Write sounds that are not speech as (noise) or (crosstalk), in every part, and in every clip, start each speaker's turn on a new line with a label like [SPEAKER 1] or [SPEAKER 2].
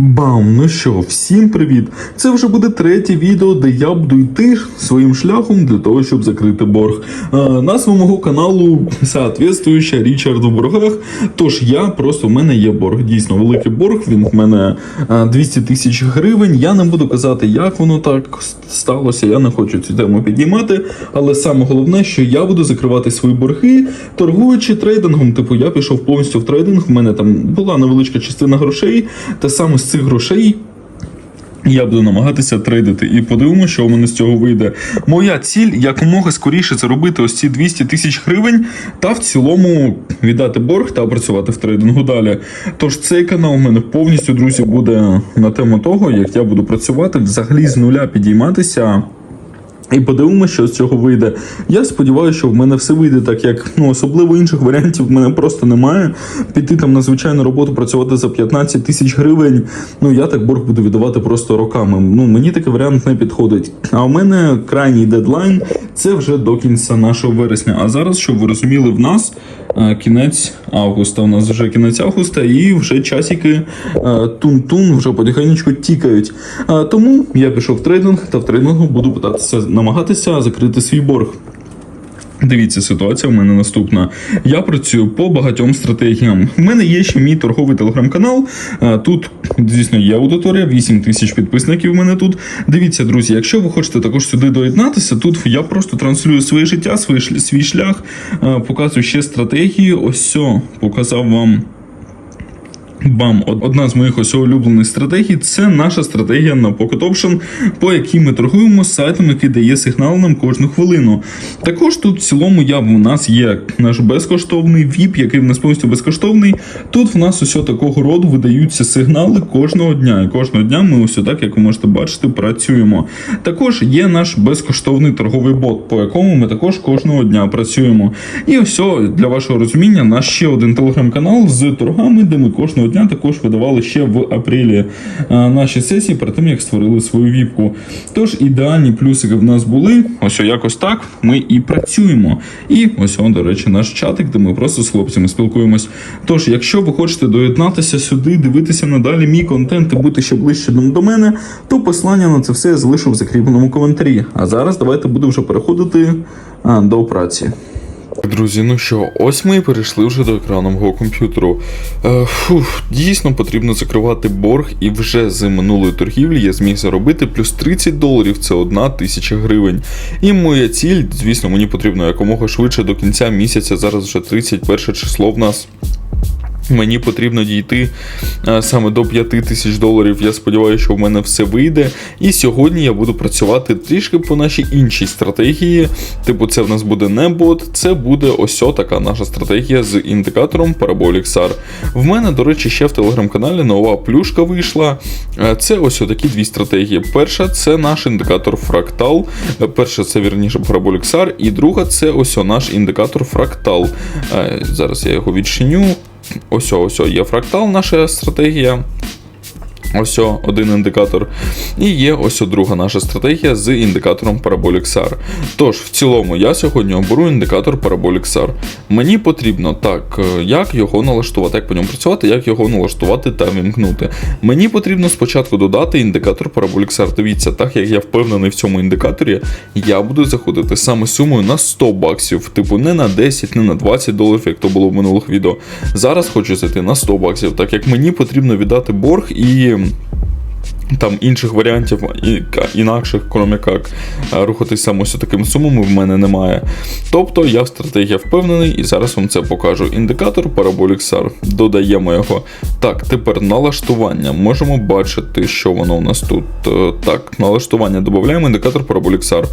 [SPEAKER 1] Бам! Ну що, всім привіт! Це вже буде третє відео, де я буду йти своїм шляхом для того, щоб закрити борг. Е, назва мого каналу (laughs) соответствуюча Річарду в боргах. Тож я просто в мене є борг. Дійсно великий борг. Він в мене е, 200 тисяч гривень. Я не буду казати, як воно так сталося. Я не хочу цю тему підіймати. Але саме головне, що я буду закривати свої борги, торгуючи трейдингом. Типу, я пішов повністю в трейдинг. В мене там була невеличка частина грошей, та саме з цих грошей. Я буду намагатися трейдити і подивимося, що у мене з цього вийде. Моя ціль якомога скоріше заробити ось ці 200 тисяч гривень та в цілому віддати борг та працювати в трейдингу далі. Тож цей канал у мене повністю, друзі, буде на тему того, як я буду працювати, взагалі з нуля підійматися. І подивимося, що з цього вийде. Я сподіваюся, що в мене все вийде так, як ну особливо інших варіантів в мене просто немає. Піти там на звичайну роботу працювати за 15 тисяч гривень. Ну я так борг буду віддавати просто роками. Ну мені такий варіант не підходить. А у мене крайній дедлайн це вже до кінця нашого вересня. А зараз, щоб ви розуміли, в нас е, кінець августа. У нас вже кінець августа, і вже часики е, тун-тун вже потихеньку тікають. Е, Тому я пішов в трейдинг та в трейдингу буду питатися намагатися закрити свій борг. Дивіться, ситуація в мене наступна. Я працюю по багатьом стратегіям. У мене є ще мій торговий телеграм-канал. Е, Тут, звісно, є аудиторія, 8 тисяч підписників. У мене тут. Дивіться, друзі, якщо ви хочете також сюди доєднатися, тут я просто транслюю своє життя, свій, шлях, е, показую ще стратегії. Ось все, показав вам. Бам, одна з моїх ось улюблених стратегій це наша стратегія на Pocket Option, по якій ми торгуємо з сайтом, який дає сигнал нам кожну хвилину. Також тут в цілому я, у нас є наш безкоштовний VIP, який в нас повністю безкоштовний. Тут в нас усе такого роду видаються сигнали кожного дня. І кожного дня ми ось так, як ви можете бачити, працюємо. Також є наш безкоштовний торговий бот, по якому ми також кожного дня працюємо. І ось для вашого розуміння, наш ще один телеграм-канал з торгами, де ми кожного дня також видавали ще в апрелі а, наші сесії перед тим, як створили свою віпку. Тож ідеальні плюсики в нас були. Ось якось так ми і працюємо. І ось, он, до речі, наш чатик, де ми просто з хлопцями спілкуємось. Тож, якщо ви хочете доєднатися сюди, дивитися надалі мій контент і бути ще ближче до мене, то посилання на це все я залишу в закріпленому коментарі. А зараз давайте будемо вже переходити а, до праці. Друзі, ну що, ось ми і перейшли вже до екрану мого комп'ютеру. Е, фух, дійсно потрібно закривати борг, і вже з минулої торгівлі я зміг заробити плюс 30 доларів, це одна тисяча гривень. І моя ціль, звісно, мені потрібно якомога швидше до кінця місяця. Зараз вже 31 число в нас. Мені потрібно дійти е, саме до 5 тисяч доларів. Я сподіваюся, що в мене все вийде. І сьогодні я буду працювати трішки по нашій іншій стратегії. Типу, це в нас буде не бот, це буде ось така наша стратегія з індикатором Parabolic SAR. В мене, до речі, ще в телеграм-каналі нова плюшка вийшла. Е, Це ось такі дві стратегії. Перша це наш індикатор фрактал. Е, Перша це вірніше Parabolic SAR, і друга це ось наш індикатор фрактал. Зараз я його відчиню. Ось, ось, є фрактал, наша стратегія. Ось один індикатор. І є ось друга наша стратегія з індикатором Parabolic SAR. Тож, в цілому, я сьогодні оберу індикатор Parabolic SAR. Мені потрібно так, е, як його налаштувати, як по ньому працювати, як його налаштувати та вімкнути. Мені потрібно спочатку додати індикатор Parabolic SAR. Дивіться, так як я впевнений в цьому індикаторі, я буду заходити саме сумою на 100 баксів, типу не на 10, не на 20 доларів, як то було в минулих відео. Зараз хочу зайти на 100 баксів, так як мені потрібно віддати борг і. Там інших варіантів інакших, крім як е, рухатись саме ось сумами, в мене немає. Тобто я в стратегії впевнений і зараз вам це покажу. Індикатор SAR. Додаємо його. Так, тепер налаштування. Можемо бачити, що воно у нас тут. Е, Так, налаштування додаємо індикатор SAR.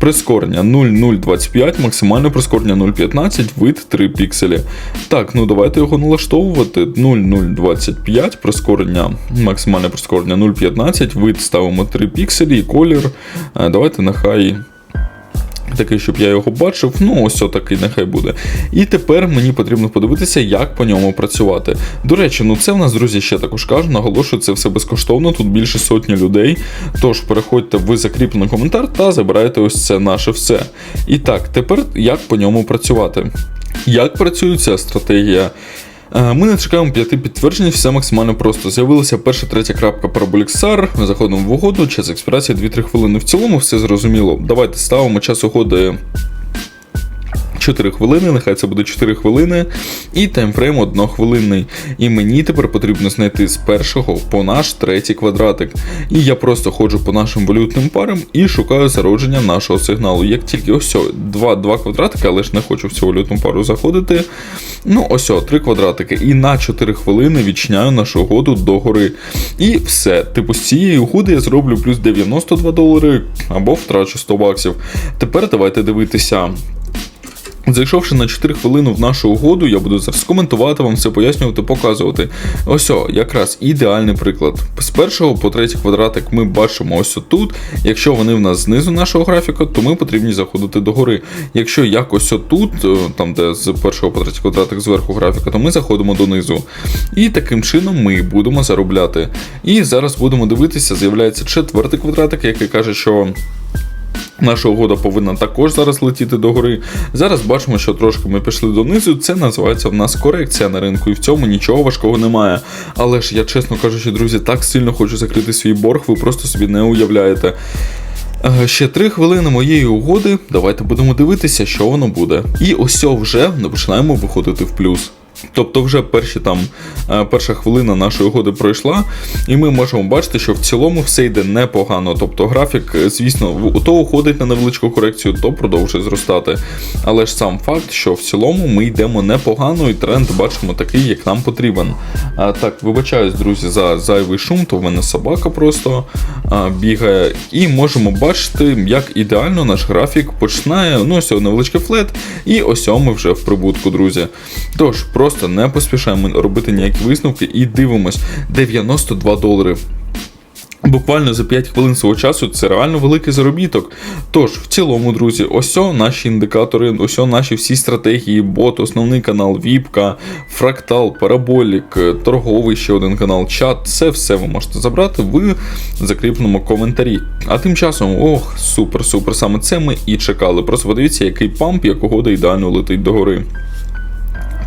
[SPEAKER 1] Прискорення 0,025, максимальне прискорення 0,15, вид 3 пікселі. Так, ну давайте його налаштовувати. 0,025, прискорення, максимальне прискорення 0,15, вид ставимо 3 пікселі і колір. е, Давайте нехай. Такий, щоб я його бачив, ну ось такий нехай буде. І тепер мені потрібно подивитися, як по ньому працювати. До речі, ну це в нас, друзі, ще також кажу, наголошую, це все безкоштовно, тут більше сотні людей. Тож переходьте в закріплений коментар та забирайте ось це наше все. І так, тепер як по ньому працювати? Як працює ця стратегія? Е, Ми не чекаємо п'яти підтверджень, все максимально просто. З'явилася перша третя крапка Parabolic Ми заходимо в угоду, час експірації 2-3 хвилини. В цілому все зрозуміло. Давайте ставимо час угоди 4 хвилини, нехай це буде 4 хвилини, і таймфрейм 1 хвилинний. І мені тепер потрібно знайти з першого по наш третій квадратик. І я просто ходжу по нашим валютним парам і шукаю зародження нашого сигналу. Як тільки ось о, два, два квадратики, але ж не хочу в цю валютну пару заходити. Ну, ось о, три квадратики. І на 4 хвилини відчиняю нашу угоду догори. І все. Типу, з цієї угоди я зроблю плюс 92 долари або втрачу 100 баксів. Тепер давайте дивитися. Зайшовши на 4 хвилини в нашу угоду, я буду зараз коментувати вам все пояснювати, показувати. Ось о, якраз ідеальний приклад. З першого по третій квадратик ми бачимо ось отут. Якщо вони в нас знизу нашого графіка, то ми потрібні заходити догори. Якщо якось отут, е, там де з першого по третій квадратик зверху графіка, то ми заходимо донизу. І таким чином ми будемо заробляти. І зараз будемо дивитися, з'являється четвертий квадратик, який каже, що. Наша угода повинна також зараз летіти догори. Зараз бачимо, що трошки ми пішли донизу. Це називається в нас корекція на ринку, і в цьому нічого важкого немає. Але ж я, чесно кажучи, друзі, так сильно хочу закрити свій борг, ви просто собі не уявляєте. Е, Ще три хвилини моєї угоди. Давайте будемо дивитися, що воно буде. І ось вже починаємо виходити в плюс. Тобто, вже перші там е, перша хвилина нашої угоди пройшла, і ми можемо бачити, що в цілому все йде непогано. Тобто графік, е, звісно, то уходить на невеличку корекцію, то продовжує зростати. Але ж сам факт, що в цілому ми йдемо непогано, і тренд бачимо такий, як нам потрібен. А, так, вибачаюсь, друзі, за зайвий шум, то в мене собака просто а, бігає. І можемо бачити, як ідеально наш графік починає. Ну, ось невеличкий флет, і ось ми вже в прибутку, друзі. Тож, просто не поспішаємо робити ніякі висновки і дивимось 92 долари. Буквально за 5 хвилин свого часу це реально великий заробіток. Тож, в цілому, друзі, ось наші індикатори, ось наші всі стратегії, бот, основний канал, віпка, фрактал, параболік, торговий ще один канал, чат. Це все ви можете забрати в закріпленому коментарі. А тим часом, ох, супер, супер, саме це ми і чекали. Просто подивіться, який памп, як угода ідеально летить догори.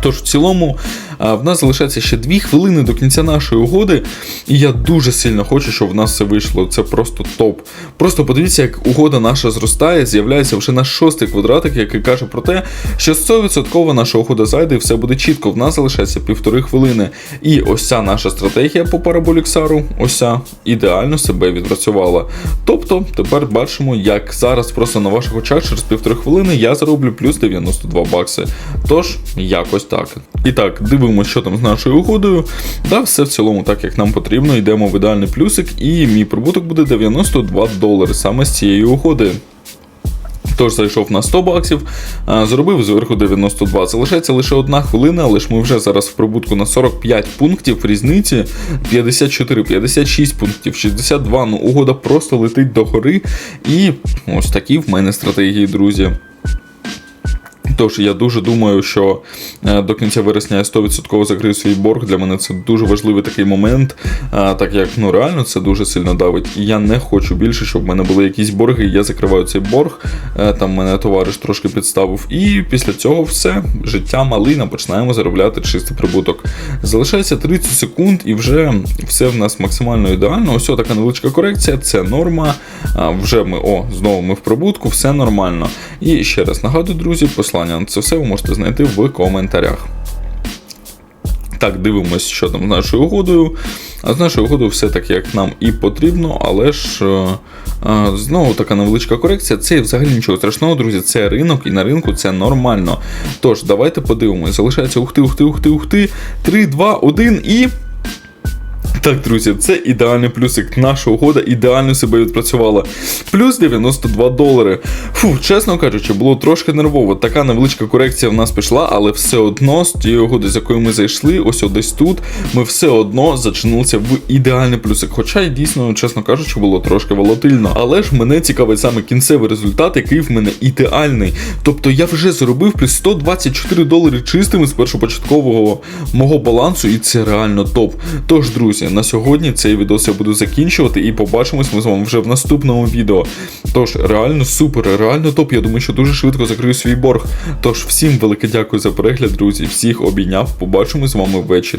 [SPEAKER 1] Тож в цілому в нас залишається ще 2 хвилини до кінця нашої угоди, і я дуже сильно хочу, щоб в нас все вийшло. Це просто топ. Просто подивіться, як угода наша зростає, з'являється вже наш шостий квадратик, який каже про те, що 100% наша угода зайде і все буде чітко. В нас залишається півтори хвилини. І ось ця наша стратегія по параболіксару, ось ця ідеально себе відпрацювала. Тобто, тепер бачимо, як зараз просто на ваших очах через півтори хвилини я зароблю плюс 92 бакси. Тож, якось так. І так, дивимося, що там з нашою угодою. Да, все в цілому так, як нам потрібно. Йдемо в ідеальний плюсик, і мій прибуток буде 92 долари саме з цієї угоди. Тож зайшов на 100 баксів, зробив зверху 92. Залишається лише одна хвилина, але ж ми вже зараз в прибутку на 45 пунктів різниці, 54, 56 пунктів, 62. Ну, угода просто летить до гори. І ось такі в мене стратегії, друзі. Тож я дуже думаю, що е, до кінця вересня я 100% закрию свій борг. Для мене це дуже важливий такий момент, так як ну реально це дуже сильно давить. І я не хочу більше, щоб в мене були якісь борги. Я закриваю цей борг. е, Там мене товариш трошки підставив. І після цього все життя малина, починаємо заробляти чистий прибуток. Залишається 30 секунд, і вже все в нас максимально ідеально. Ось така невеличка корекція, це норма. Вже ми о, знову ми в прибутку, все нормально. І ще раз нагадую, друзі, послання на це все ви можете знайти в коментарях. Так, дивимось, що там з нашою угодою. А з нашою угодою все так, як нам і потрібно, але ж е, е, знову така невеличка корекція. Це взагалі нічого страшного, друзі. Це ринок, і на ринку це нормально. Тож, давайте подивимось. Залишається ухти, ухти, ухти, ухти. 3, 2, 1 і. Так, друзі, це ідеальний плюсик. Наша угода ідеально себе відпрацювала. Плюс 92 долари. Фу, чесно кажучи, було трошки нервово. Така невеличка корекція в нас пішла, але все одно з тієї угоди, з якою ми зайшли, ось десь тут, ми все одно зачинилися в ідеальний плюсик. Хоча й дійсно, чесно кажучи, було трошки волатильно. Але ж мене цікавить саме кінцевий результат, який в мене ідеальний. Тобто я вже заробив плюс 124 долари чистими з першопочаткового мого балансу, і це реально топ. Тож, друзі, на сьогодні цей відос я буду закінчувати і побачимось ми з вами вже в наступному відео. Тож, реально супер, реально топ. Я думаю, що дуже швидко закрию свій борг. Тож, всім велике дякую за перегляд, друзі. Всіх обійняв. Побачимось з вами ввечері.